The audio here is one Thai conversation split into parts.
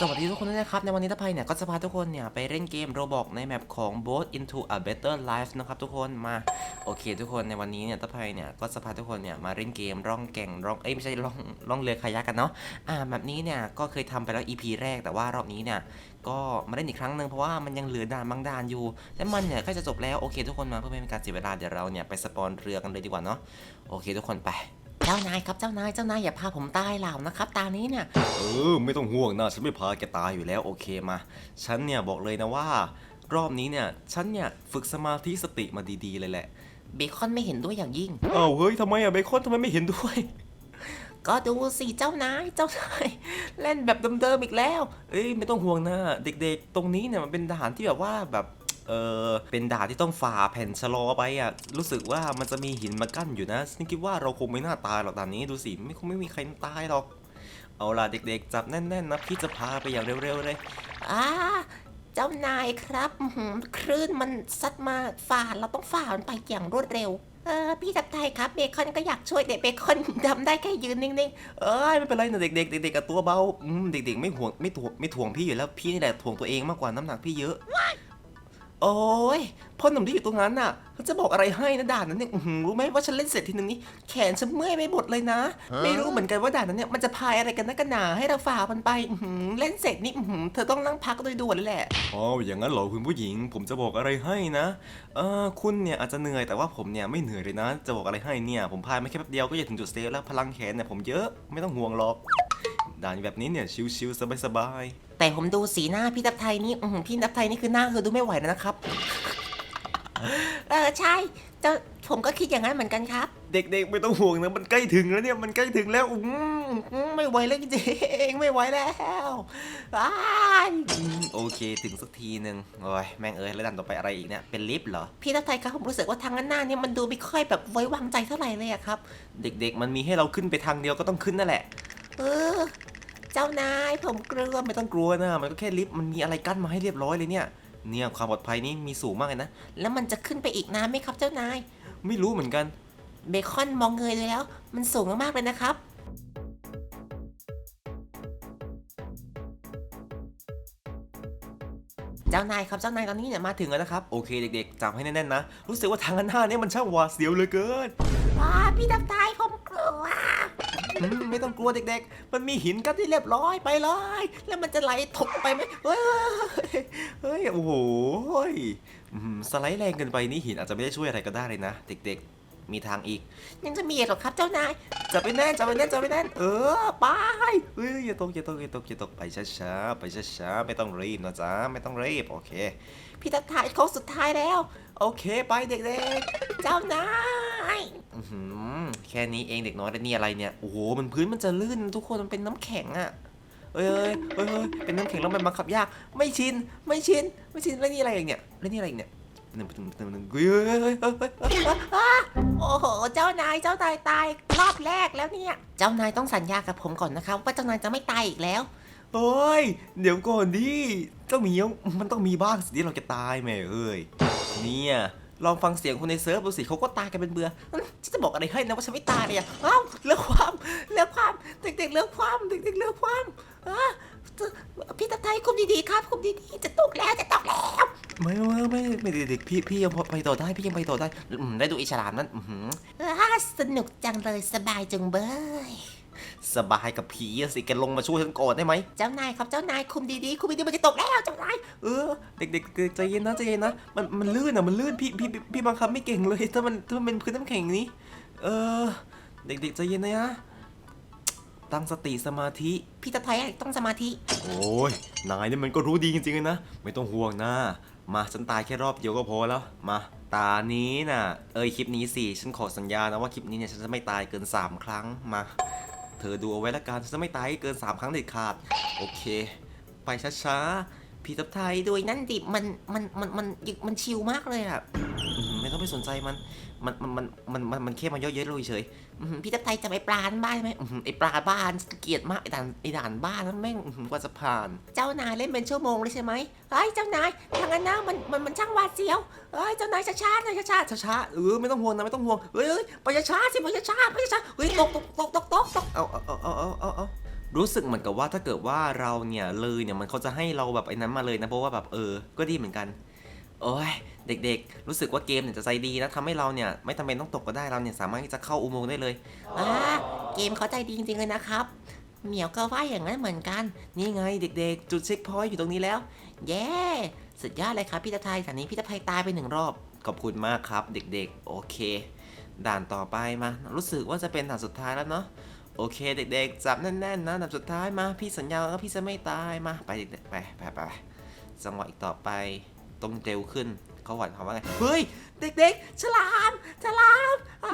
สวัสดีทุกคนด้วยนะครับ ในวันนี้ทัพไพเนี่ยก็จะพาทุกคนเนี่ยไปเล่นเกมโรบอกในแมปของ Boat into a Better Life นะครับทุกคนมาโอเค ทุกคนในวันนี้เนี่ยทัพไพเนี่ยก็จะพาทุกคนเนี่ยมาเล่นเกมร่องแก่งร่องเอ้ยไม่ใช่ร่องร่องเรือคายักกันเนาะอ่าแบบนี้เนี่ยก็เคยทำไปแล้ว EP แรกแต่ว่ารอบนี้เนี่ยก็มาเล่นอีกครั้งหนึ่งเพราะว่ามันยังเหลือด่านบางด่านอยู่และมันเนี่ยใกล้จะจบแล้วโอเค ทุกคนมาเพื่อไม่เป็นการเสียเวลาเดี๋ยวเราเนี่ยไปสปอนเรือกันเลยดีกว่าเนาะโอเค ทุกคนไป เจ้านายครับเจ้านายเจ้านายอย่าพาผมตายเหล่านะครับตานี้เนี่ยเออไม่ต้องห่วงนะฉันไม่พาแกตายอยู่แล้วโอเคมา ฉันเนี่ยบอกเลยนะว่า รอบนี้เนี่ยฉันเนี่ยฝึกสมาธิสติมาดีๆเลยแหละเบคอนไม่เห็นด้วยอย่างยิ่งอ้าวเฮ้ยทำไมอะเบคอนทำไมไม่เห็นด้วย ก็ดูสิเจ้านายเจ้านายเล่นแบบเดิมๆอีกแล้ว เอ้ยไม่ต้องห่วงนะเด็กๆ ตรงนี้เนี่ยมันเป็นด่านที่แบบว่าแบบ เออเป็นด่านที่ต้องฝ่าแผ่นชะลอไปอะรู้สึกว่ามันจะมีหินมากั้นอยู่นะฉันคิดว่าเราคงไม่น่าตายหรอกด่านนี้ดูสิไม่คงไม่มีใครตายหรอก เอาล่ะเด็กๆ จับแน่นๆนะพี่จะพาไปอย่างเร็วๆเลยอ่าเจ้านายครับอื้อหือคลื่นมันซัดมาฝ่าเราต้องฝ่ามันไปอย่างรวดเร็ว เออพี่ทับไทยครับเบคอนก็อยากช่วยเด็กเบคอนทำได้แค่ยืนนิ่งๆ เอ้ยไม่เป็นไรนะเด็กๆเด็กๆกับตัวเบาอืมเด็กๆไม่ห่วงไม่ถ่วงไม่ถ่วงพี่อยู่แล้วพี่นี่แหละถ่วงตัวเองมากกว่าน้ำหนักพี่เยอะ โอ้ยพ่อหนุ่มที่อยู่ตรงนั้นน่ะเขาจะบอกอะไรให้นะด่านนั้นเนี่ยอื้อหือรู้ไหมว่าฉันเล่นเสร็จทีนึงนี้แขนฉันเมื่อยไปหมดเลยนะ ไม่รู้เหมือนกันว่าด่านนั้นเนี่ยมันจะพายอะไรกันนักกันหนาให้เราฝ่ามันไปอื้อหือเล่นเสร็จนี่อื้อหือเธอต้องนั่งพักโดยด่วนเลยแหละ อ๋ออย่างนั้นเหรอคุณผู้หญิง ผมจะบอกอะไรให้นะ เออคุณเนี่ยอาจจะเหนื่อยแต่ว่าผมเนี่ยไม่เหนื่อยเลยนะ จะบอกอะไรให้เนี่ย ผมพายมาแค่แป๊บเดียวก็จะถึงจุดเซฟแล้วพลังแขนเนี่ยผมเยอะไม่ต้องห่วงหรอกด่านแบบนี้เนี่ยชิวๆสบายๆ แต่ผมดูสีหน้าพี่ทับไทยนี่อื้อหือพี่ทับไทยนี่คือหน้าคือดูไม่ไหวแล้วนะครับ เออใช่เจ้าผมก็คิดอย่างนั้นเหมือนกันครับ เด็กๆไม่ต้องห่วงนะมันใกล้ถึงแล้วเนี่ยมันใกล้ถึงแล้วอืมอืมไม่ไหวแล้วจริงๆไม่ไหวแล้วอ้ายอืมโอเคถึงสักทีหนึ่งโอ้ยแม่งเอ้ยแล้วดันต่อไปอะไรอีกเนี่ยเป็นลิฟต์เหรอพี่ทัพไทยครับผมรู้สึกว่าทางด้านหน้าเนี่ยมันดูไม่ค่อยแบบไว้วางใจเท่าไหร่เลยอะครับ เด็กๆ มันมีให้เราขึ้นไปทางเดียวก็ต้องขึ้นนั่นแหละ เออ เจ้านายผมกลัวไม่ต้องกลัวนะมันก็แค่ลิฟต์มันมีอะไรกั้นมาให้เรียบร้อยเลยเนี่ยเนี่ยความปลอดภัยนี่มีสูงมากเลยนะ แล้วมันจะขึ้นไปอีกนานไหมครับเจ้านาย ไม่รู้เหมือนกัน เบคอนมองเงยเลยแล้ว มันสูงมากๆเลยนะครับ เจ้านายครับเจ้านายตอนนี้เนี่ยมาถึงแล้วนะครับ โอเคเด็กๆจำให้แน่นๆนะ รู้สึกว่าทางด้านหน้าเนี่ยมันช่างหวาดเสียวเหลือเกินว้าพี่ดับตายผมกลัว อืมไม่ต้องกลัวเด็กๆ มันมีหินกั้นที่เรียบร้อยไปเลย แล้วมันจะไหลตกไปไหมเฮ้ยเฮ้ยโอ้โหยอืมสไลด์แรงเกินไปนี่หินอาจจะไม่ได้ช่วยอะไรก็ได้เลยนะ เด็กๆ มีทางอีก ยังจะมีอีกเหรอครับเจ้านายจะไปแน่นจะไปแน่นจะไปแน่นเออไปเฮ้ยอย่าตกอย่าตกอย่าตกอย่าตกไปช้าๆไปช้าๆไม่ต้องรีบนะจ๊ะไม่ต้องรีบโอเค พี่ดับตายโค้งสุดท้ายแล้ว โอเค ไปเด็กเจ้านาย ๆอื้อหือแค่นี้เองเด็กน้อยแล้วนี่อะไรเนี่ย โอ้โห มันพื้นมันจะลื่นทุกคน มันเป็นน้ำแข็งอะเอ้ยเอ้ยเอ้ยเอ้ยเป็นน้ำแข็งแล้วมันบังคับยาก ไม่ชิน ไม่ชิน ไม่ชิน แล้วนี่อะไรอีกเนี่ย แล้วนี่อะไรอีกเนี่ยหนึ่งหนึ่งหนึ่งหนึ่งเฮ้ยเฮ้ยเฮ้ยเฮ้ยเฮ้ยเฮ้ยโอ้โห เจ้านาย เจ้านายตายรอบแรกแล้วเนี่ย เจ้านายต้องสัญญากับผมก่อนนะครับว่าเจ้านายจะไม่ตายอีกแล้วเฮ้ย เดี๋ยวก่อนดิเจ้าหมีมันต้องมีบ้างสิที่เราจะตายแม่เอ้ย เนี่ย ลองฟังเสียงคนในเซิร์ฟดูสิเขาก็ตายกันเป็นเบื่ออืมฉันจะบอกอะไรให้นะว่าฉันไม่ตายเลยอะเอ้าเลือกความเลือกความเด็กๆเลือกความเด็กๆเลือกความอะพี่ดับตายคุมดีๆครับคุมดีๆจะตกแล้วจะตกแล้วไม่ไม่ไม่ไม่เด็กๆพี่พี่ยังพอไปต่อได้พี่ยังไปต่อได้อืมได้ดูอีฉลามนั้นอื้อหืออ่าสนุกจังเลยสบายจังเบย สบายกับผีอะสิแกลงมาช่วยฉันก่อนได้ไหมเจ้านายครับเจ้านายคุมดีๆคุมดีๆมันจะตกแล้วเจ้านายเออเด็กๆใจเย็นนะใจเย็นนะมันมันลื่นอะมันลื่นพี่พี่พี่พี่บังคับไม่เก่งเลยถ้ามันถ้ามันเป็นพื้นน้ำแข็งอย่างนี้เออเด็กๆใจเย็นนะฮะตั้งสติสมาธิพี่ดับตายต้องสมาธิ โอ้ยนายนี่มันก็รู้ดีจริงๆเลยนะ ไม่ต้องห่วงนะ มาฉันตายแค่รอบเดียวก็พอแล้ว มา ตานี้น่ะ เอ้ยคลิปนี้สิ ฉันขอสัญญานะว่าคลิปนี้เนี่ยฉันจะไม่ตายเกิน 3 ครั้งมา เธอดูเอาไว้ละกันฉันจะไม่ตายเกิน 3 ครั้งเด็ดขาด โอเค ไปช้าๆ พี่ทับไทยด้วยนั่นดิ มัน มัน มัน มันมันชิลมากเลยอะ ไม่ต้องไปสนใจมัน มัน มัน มัน มัน มันมันแค่มาเยอะเยอะเลยเฉยอื้อหือพี่ทับไทยจะไปปลาบ้านไหมอื้อหือไอปลาบ้านเกลียดมากไอด่านไอด่านบ้านนั้นแม่งอื้อหือกว่าจะผ่าน เจ้านายเล่นเป็นชั่วโมงเลยใช่ไหมเฮ้ยเจ้านายทางนั้นนะมันมันมันช่างหวาดเสียวเฮ้ยเจ้านายช้าๆหน่อยช้าๆช้าๆเออไม่ต้องห่วงนะไม่ต้องห่วงเฮ้ยเฮ้ยไปช้าๆสิไปช้าๆไปช้าๆเฮ้ยตกตกตกตกตกตกเอาเอาเอาเอาเอาเอารู้สึกเหมือนกับว่าถ้าเกิดว่าเราเนี่ยเลยเนี่ยมันเขาจะให้เราแบบไอ้นั้นมาเลยนะเพราะว่าแบบเออ ก็ดีเหมือนกัน โอ้ยเด็กๆ รู้สึกว่าเกมเนี่ยจะใจดีนะทำให้เราเนี่ยไม่จำเป็นต้องตกก็ได้เราเนี่ยสามารถที่จะเข้าอุโมงค์ได้เลยอ่าเกมเขาใจดีจริงๆเลยนะครับ เหมียวก็ว่าอย่างนั้นเหมือนกัน นี่ไงเด็กๆ จุดเช็คพอยต์อยู่ตรงนี้แล้ว เย้สุดยอดเลยครับพี่ตะไทยแต่นี้พี่ตะไทยตายไปหนึ่งรอบ ขอบคุณมากครับ เด็กๆ โอเค ด่านต่อไปมา รู้สึกว่าจะเป็นด่านสุดท้ายแล้วเนาะ โอเค เด็กๆ จับแน่นๆนะด่านสุดท้ายมา พี่สัญญาว่าพี่จะไม่ตายมา ไปเด็กๆไปไปไปไปจังหวะอีกต่อไป ต้องเร็วขึ้นเขาหวังเขามว่าไงเฮ้ย เด็กๆ ฉลามฉลามอ่า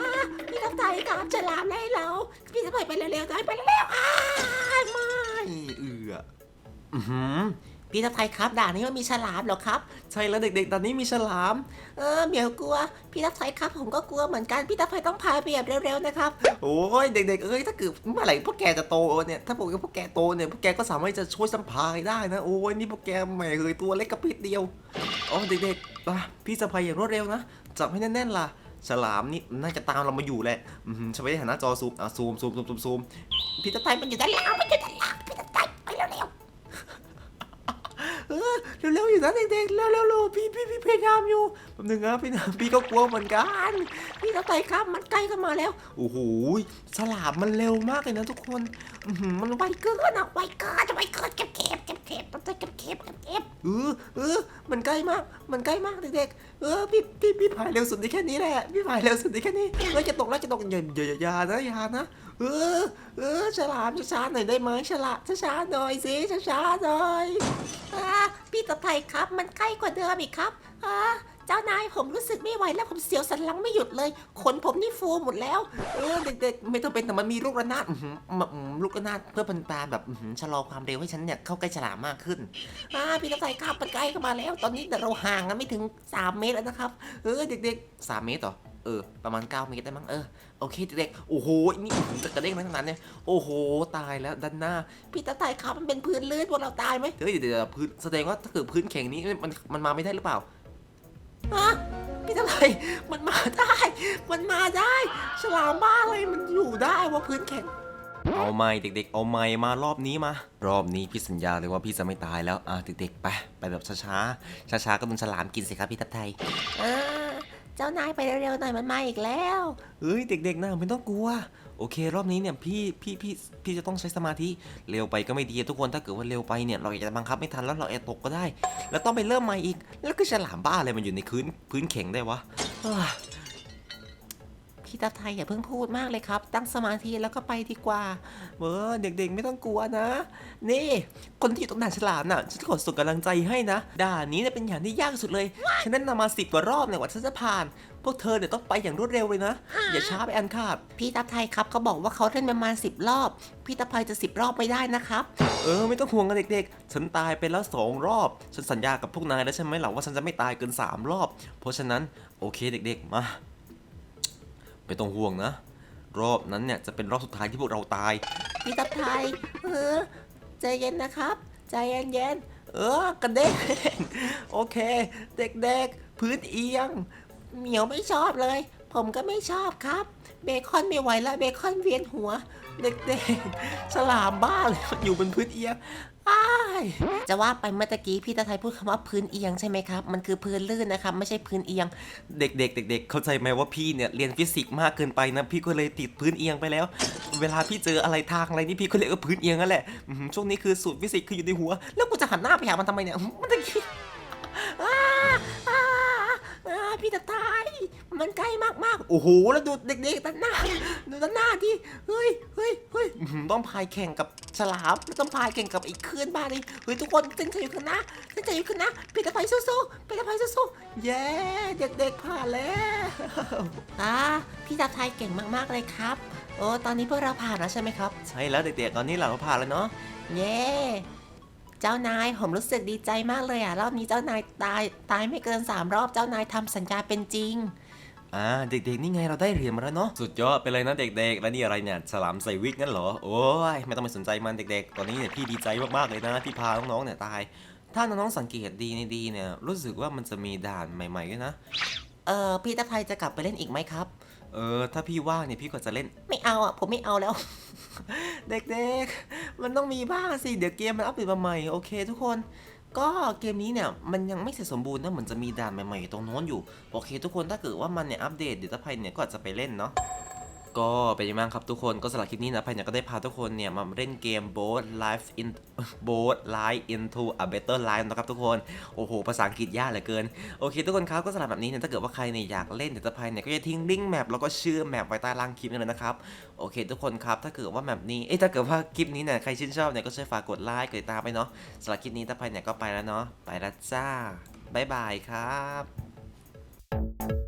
พี่ตะไทยครับฉลามไล่เราพี่จะไทยไปเร็วๆได้ไปเร็วๆอ่าไม่เอืออือหือ พี่ตะไทยครับด่านนี้มันมีฉลามเหรอครับ ใช่แล้วเด็กๆ ตอนนี้มีฉลาม เออเหมียวกลัว พี่ตะไทยครับผมก็กลัวเหมือนกัน พี่ตะไทยต้องพายไปแบบเร็วๆนะครับ โอ้ยเด็กๆ เอ้ยถ้าเกิดเมื่อไหร่พวกแกจะโตเนี่ย ถ้าผมกับพวกแกโตเนี่ยพวกแกก็สามารถจะช่วยสัมภายได้นะ โอ้ยนี่พวกแกแหม่เลยตัวเล็กกระปิดเดียวโอ้เด็กๆอะพี่จะพายอย่างรวดเร็วนะ จับให้แน่นๆล่ะ ฉลามนี่น่าจะตามเรามาอยู่แหละ อืมฉันไม่ได้หันหน้าจอซูม อะซูมซูมซูมซูมพี่ตะไทยมันอยู่ด้านล่างมันอยู่ด้านล่างพี่ตะไทยไปเร็ว เร็วๆอยู่นะเด็กๆเร็วๆๆพี่พี่พี่พยายามอยู่แป๊บนึงนะพี่นะพี่ก็กลัวเหมือนกัน พี่ตะไทยครับมันใกล้เข้ามาแล้วโอ้โหฉลามมันเร็วมากเลยนะทุกคนมันไวเกินอะไวเกินจะไวเกินเก็บเก็บเก็บเก็บมันจะเก็บเก็บเก็บเก็บเออเออมันใกล้มากมันใกล้มากเด็กๆเออพี่พี่พี่พายเร็วสุดได้แค่นี้แหละพี่พายเร็วสุดได้แค่นี้เฮ้ยจะตกแล้วจะตกยาอย่าอย่าอย่านะอย่านะ เออเออฉลามช้าๆหน่อยได้ไหมฉลามช้าๆหน่อยสิช้าๆหน่อยอ่าพี่ตะไทยครับ มันใกล้กว่าเดิมอีกครับอ่าเจ้านายผมรู้สึกไม่ไหวแล้วผมเสียวสันหลังไม่หยุดเลย ขนผมนี่ฟูหมดแล้ว เออเด็กๆไม่ต้องเป็นแต่มันมีลูกระนาดอื้อหือมอืมลูกระนาดเพื่อเป็นกาแบบอื้อหือชะลอความเร็วให้ฉันเนี่ยเข้าใกล้ฉลามมากขึ้นอ่าพี่ตะไทยครับมันใกล้เข้ามาแล้ว ตอนนี้แต่เราห่างกันไม่ถึง 3 เมตรแล้วนะครับ เออเด็กๆสามเมตรเหรอ เออ ประมาณ 9 เมตรได้มั้งเออ โอเคเด็กโอ้โหนี่อื้อหือจะกระเด้งทั้งนั้นเนี่ยโอ้โห ตายแล้วด้านหน้า พี่ตะไทยครับมันเป็นพื้นลื่นพวกเราตายไหมเฮ้ยเดี๋ยวพื้นแสดงว่าถ้าเกิดพื้นแข็งนี้มันมันมาไม่ได้หรือเปล่าฮะพี่ตะไทยมันมาได้ มันมาได้ฉลามบ้าอะไรมันอยู่ได้ว่าพื้นแข็งเอาไม่เด็กๆ เอาไม่มารอบนี้มา รอบนี้พี่สัญญาเลยว่าพี่จะไม่ตายแล้วอะเด็กๆไปไปแบบช้าๆช้าๆก็โดนฉลามกินสิครับพี่ทัพไทยอ่า เจ้านายไปเร็วๆหน่อยมันมาอีกแล้วเฮ้ยเด็กๆนะไม่ต้องกลัว โอเค รอบนี้เนี่ยพี่พี่พี่พี่จะต้องใช้สมาธิเร็วไปก็ไม่ดีทุกคนถ้าเกิดว่าเร็วไปเนี่ยเราอาจจะบังคับไม่ทันแล้วเราแอบตกก็ได้ แล้วต้องไปเริ่มใหม่อีก แล้วก็ฉลามบ้าอะไรมันอยู่ในพื้นพื้นแข็งได้วะ พี่ตาไทยอย่าเพิ่งพูดมากเลยครับ ตั้งสมาธิแล้วก็ไปดีกว่าเออเด็กๆ ไม่ต้องกลัวนะ นี่ คนที่อยู่ตรงด่านฉลามน่ะฉันขอส่งกำลังใจให้นะด่านนี้เนี่ยเป็นอย่างที่ยากสุดเลยฉันนั้นนำมาสิบกว่ารอบเนี่ยกว่าฉันจะผ่าน พวกเธอเนี่ยต้องไปอย่างรวดเร็วเลยนะ อย่าช้าไปอันขาดพี่ตาไทยครับเขาบอกว่าเขาเล่นประมาณ10รอบ พี่ตาไทยจะ10รอบไม่ได้นะครับเออไม่ต้องห่วงกันเด็กๆ ฉันตายไปแล้วสองรอบ ฉันสัญญากับพวกนายแล้วใช่ไหมหล่ะว่าฉันจะไม่ตายเกินสามรอบ เพราะฉะนั้นโอเคเด็กๆมา ไม่ต้องห่วงนะ รอบนั้นเนี่ยจะเป็นรอบสุดท้ายที่พวกเราตาย พี่ตาไทยเออใจเย็นนะครับ ใจเย็นๆเออกระเด้งโอเค เด็กๆ พื้นเอียง เหมียวไม่ชอบเลย ผมก็ไม่ชอบครับ เบคอนไม่ไหวแล้วเบคอนเวียนหัว เด็กๆ ฉลามบ้าเลยอยู่บนพื้นเอียง จะว่าไปเมื่อกี้พี่ตาไทยพูดคำว่าพื้นเอียงใช่ไหมครับ มันคือพื้นลื่นนะครับไม่ใช่พื้นเอียง เด็กๆเด็กๆเข้าใจไหมว่าพี่เนี่ยเรียนฟิสิกส์มากเกินไปนะพี่ก็เลยติดพื้นเอียงไปแล้ว เวลาพี่เจออะไรทางอะไรนี่พี่ก็เลยเออพื้นเอียงนั่นแหละช่วงนี้คือสูตรฟิสิกส์คืออยู่ในหัว แล้วกูจะหันหน้าไปหามันทำไมเนี่ยมันตะกี้พี่ตาไทย มันใกล้มากๆ โอ้โห แล้วดูเด็กๆด้านหน้า ดูด้านหน้าที่ เฮ้ยเฮ้ยเฮ้ยอื้อหือต้องพายแข่งกับฉลามแล้วต้องพายเก่งกับไอ้คลื่นบ้าเลยเฮ้ยทุกคนเส้นใจอยู่ข้างหน้าเส้นใจอยู่ข้างหน้าพี่ตาไทยสู้ๆพี่ตาไทยสู้ๆเย้ เด็กๆผ่านแล้วอ่าพี่ตาไทยเก่งมากๆเลยครับ โอ้ตอนนี้พวกเราผ่านแล้วใช่ไหมครับ ใช่แล้วเด็กๆ ตอนนี้เราก็ผ่านแล้วเนาะ เย้ เจ้านายผมรู้สึกดีใจมากเลยอะ รอบนี้เจ้านายตายตายไม่เกิน 3 รอบ เจ้านายทำสัญญาเป็นจริง อ่าเด็กๆนี่ไงเราได้เหรียญมาแล้วเนาะสุดยอดไปเลยนะเด็กๆ แล้วนี่อะไรเนี่ยฉลามใส่วิกงั้นเหรอโอ้ยไม่ต้องไปสนใจมันเด็กๆ ตอนนี้เนี่ยพี่ดีใจมากๆเลยนะที่พาน้องๆเนี่ยตาย ถ้าน้องๆสังเกตดีในดีเนี่ยรู้สึกว่ามันจะมีด่านใหม่ๆด้วยนะเออพี่ตาไทยจะกลับไปเล่นอีกไหมครับ เออ ถ้าพี่ว่างเนี่ยพี่ก็จะเล่นไม่เอาอะ ผมไม่เอาแล้ว เด็กๆ มันต้องมีบ้างสิ เดี๋ยวเกมมันอัปเดตมาใหม่ โอเคทุกคน ก็เกมนี้เนี่ยมันยังไม่เสร็จสมบูรณ์นะเหมือนจะมีด่านใหม่ๆอยู่ตรงโน้นอยู่ โอเค ทุกคนถ้าเกิดว่ามันเนี่ยอัปเดตเดี๋ยวตาไพเนี่ยก็อาจจะไปเล่นเนาะ ก็เป็นยังไงบ้างครับทุกคนก็สำหรับคลิปนี้นะพเนี่ยก็ได้พาทุกคนเนี่ยมาเล่นเกม Boat Life in Boat Life into a Better Life นะครับทุกคนโอ้โหภาษาอังกฤษยากเหลือเกินโอเค ทุกคนครับก็สำหรับแบบนี้เนี่ยถ้าเกิดว่าใครเนี่ยอยากเล่นเดี๋ยวตาไพเนี่ยก็จะทิ้งลิงก์แมปแล้วก็ชื่อแมปไว้ใต้ล่างคลิปนี้เลยนะครับโอเค ทุกคนครับถ้าเกิดว่าแบบนี้เอ้ยถ้าเกิดว่าคลิปนี้เนี่ยใครชื่นชอบเนี่ยก็ช่วยฝากกดไลค์กดติดตามไปเนาะสำหรับคลิปนี้ตาไพเนี่ยก็ไปแล้วเนาะไปแล้วจ้าบ๊ายบายครับ